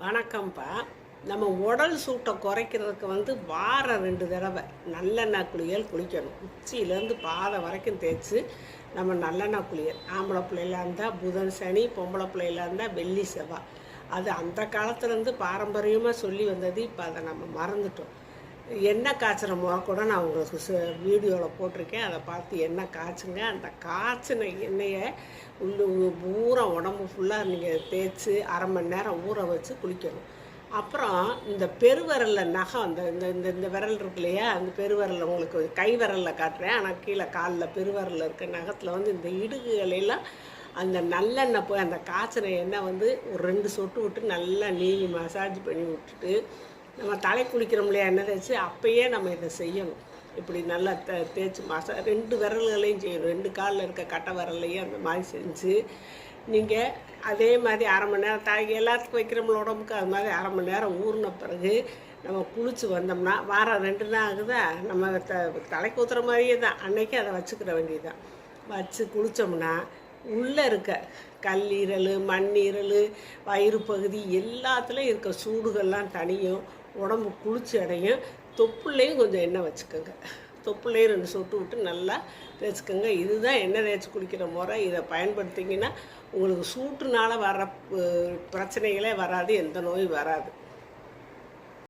வணக்கம்ப்பா. நம்ம உடல் சூட்டை குறைக்கிறதுக்கு வந்து வாரம் ரெண்டு தடவை நல்லெண்ணெய் குளியல் குளிக்கணும். உச்சியிலேருந்து பாதை வரைக்கும் தேய்ச்சி நம்ம நல்லெண்ணெய் குளியல். ஆம்பளை பிள்ளையில இருந்தால் புதன் சனி பொம்பளை பிள்ளையில இருந்தால் வெள்ளி செவ்வாய். அது அந்த காலத்துலேருந்து பாரம்பரியமாக சொல்லி வந்தது இப்போ அதை நம்ம மறந்துட்டோம். எண்ணெய் காய்ச்சுற முறை கூட நான் உங்களுக்கு வீடியோவில் போட்டிருக்கேன். அதை பார்த்து எண்ணெய் காய்ச்சுங்க? அந்த காய்ச்சின எண்ணெயை உள்ள பூரா உடம்பு ஃபுல்லாக நீங்கள் தேய்ச்சி அரை மணி நேரம் ஊற வச்சு குளிக்கணும். அப்புறம் இந்த பெருவிரலில் நகம் அந்த இந்த இந்த இந்த விரல் இருக்கு இல்லையா? அந்த பெருவிரலில் உங்களுக்கு கை விரலில் காட்டுறேன். ஆனால் கீழே காலில் பெருவிரலில் இருக்க நகத்தில் வந்து இந்த இடுகுகளெல்லாம் அந்த நல்லெண்ணெய் போய் அந்த காய்ச்சின எண்ணெய் வந்து ஒரு ரெண்டு சொட்டு விட்டு நல்லா நீவி மசாஜ் பண்ணி விட்டுட்டு நம்ம தலை குளிக்கிறோம் இல்லையா எண்ணெய் தேய்ச்சி அப்பயே நம்ம இதை செய்யணும். இப்படி நல்லா தே தேய்ச்சி மாசம் ரெண்டு விரல்களையும் செய்யணும். ரெண்டு காலில் இருக்க கட்டை விரல்லையும் அந்த மாதிரி செஞ்சு நீங்கள் அதே மாதிரி அரை மணி நேரம் தாய் எல்லாத்துக்கும் வைக்கிறோம்ல உடம்புக்கு அது மாதிரி அரை மணி நேரம் ஊறின பிறகு நம்ம குளிச்சு வந்தோம்னா வாரம் ரெண்டு நாள் ஆகுதா? நம்ம த தலைக்கு ஊற்றுற மாதிரியே தான். அன்னைக்கு அதை வச்சுக்கிற வேண்டியதுதான். வச்சு குளித்தோம்னா உள்ளே இருக்க கல்லீரல் மண்ணீரல் வயிறு பகுதி எல்லாத்துலேயும் இருக்க சூடுகள்லாம் தனியும் உடம்பு குளிர்ச்சி அடையும். தொப்புள்ளையும் கொஞ்சம் எண்ணெய் வச்சுக்கோங்க. தொப்புள்ளையும் ரெண்டு சொட்டு விட்டு நல்லா தேய்ச்சிக்கோங்க. இதுதான் எண்ணெய் தேய்ச்சி குளிக்கிற முறை. இதை பயன்படுத்திங்கன்னா உங்களுக்கு சூட்டுனால வர பிரச்சனைகளே வராது எந்த நோயும் வராது.